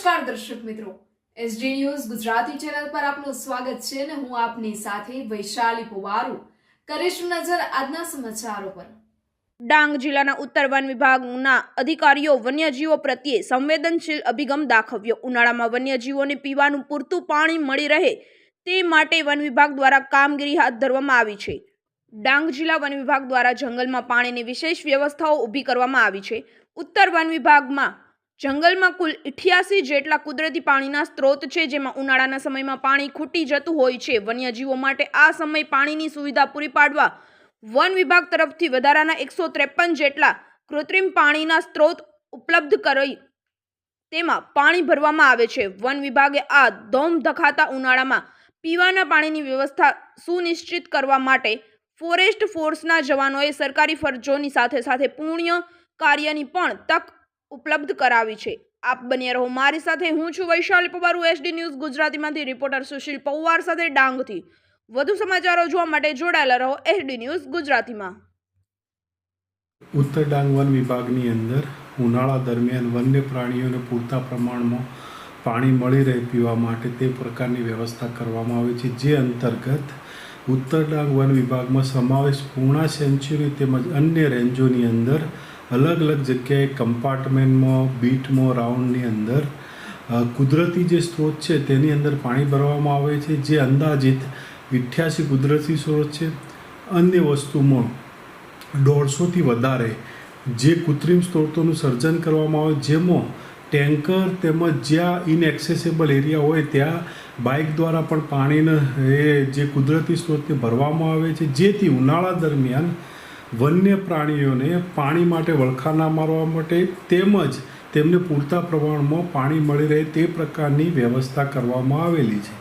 નમસ્કાર દર્શક મિત્રો. એસડી ન્યૂઝ ગુજરાતી ચેનલ પર આપનું સ્વાગત છે અને હું આપની સાથે વૈશાલી પુવારુ. કરીશું નજર આજના સમાચારો પર. ડાંગ જિલ્લાના ઉત્તર વન વિભાગના અધિકારીઓ વન્યજીવો પ્રત્યે સંવેદનશીલ અભિગમ દાખવ્યો. ઉનાળામાં વન્યજીવોને પીવાનું પૂરતું પાણી મળી રહે તે માટે વન વિભાગ દ્વારા કામગીરી હાથ ધરવામાં આવી છે. ડાંગ જિલ્લા વન વિભાગ દ્વારા જંગલમાં પાણીની વિશેષ વ્યવસ્થાઓ ઊભી કરવામાં આવી છે. ઉત્તર વન વિભાગમાં જંગલમાં કુલ ઇઠ્યાસી જેટલા કુદરતી પાણીના સ્ત્રોત છે, જેમાં ઉનાળાના સમયમાં પાણી ખૂટી જતું હોય છે. વન્યજીવો માટે આ સમય પાણીની સુવિધા પૂરી પાડવા વન વિભાગ તરફથી વધારાના એકસો ત્રેપન જેટલા કૃત્રિમ પાણીના સ્ત્રોત ઉપલબ્ધ કરી તેમાં પાણી ભરવામાં આવે છે. વન વિભાગે આ ધોમ ધખાતા ઉનાળામાં પીવાના પાણીની વ્યવસ્થા સુનિશ્ચિત કરવા માટે ફોરેસ્ટ ફોર્સના જવાનોએ સરકારી ફરજોની સાથે સાથે પુણ્ય કાર્યની પણ તક ઉપલબ્ધ કરાવી છે. આપ બન્યા રહો. મારી સાથે હું છું વૈશાલી પવારુ, એસડી ન્યૂઝ ગુજરાતીમાંથી, રિપોર્ટર સુશીલ પૌવાર સાથે ડાંગથી. વધુ સમાચારો જોવા માટે જોડાયેલા રહો એસડી ન્યૂઝ ગુજરાતીમાં. ઉત્તર ડાંગ વન વિભાગની અંદર ઉનાળા દરમિયાન વન્ય પ્રાણીઓને પૂરતા પ્રમાણમાં પાણી મળી રહે પીવા માટે તે પ્રકારની વ્યવસ્થા કરવામાં આવે છે. જે અંતર્ગત ઉત્તર ડાંગ વન વિભાગમાં સમાવેશ પૂર્ણા સેન્ચ્યુરી તેમજ અન્ય રેન્જોની અંદર અલગ અલગ જગ્યાએ કમ્પાર્ટમેન્ટમાં, બીટમાં, રાઉન્ડની અંદર કુદરતી જે સ્ત્રોત છે તેની અંદર પાણી ભરવામાં આવે છે, જે અંદાજિત અઠ્યાસી કુદરતી સ્ત્રોત છે. અન્ય વસ્તુમાં દોઢસોથી વધારે જે કૃત્રિમ સ્ત્રોતોનું સર્જન કરવામાં આવે, જેમાં ટેન્કર તેમજ જ્યાં ઇનએક્સેસેબલ એરિયા હોય ત્યાં બાઇક દ્વારા પણ પાણીને એ જે કુદરતી સ્ત્રોતને ભરવામાં આવે છે. જેથી ઉનાળા દરમિયાન વન્ય પ્રાણીઓને પાણી માટે વળખા ના મારવા માટે તેમજ તેમને પૂરતા પ્રમાણમાં પાણી મળી રહે તે પ્રકારની વ્યવસ્થા કરવામાં આવેલી છે.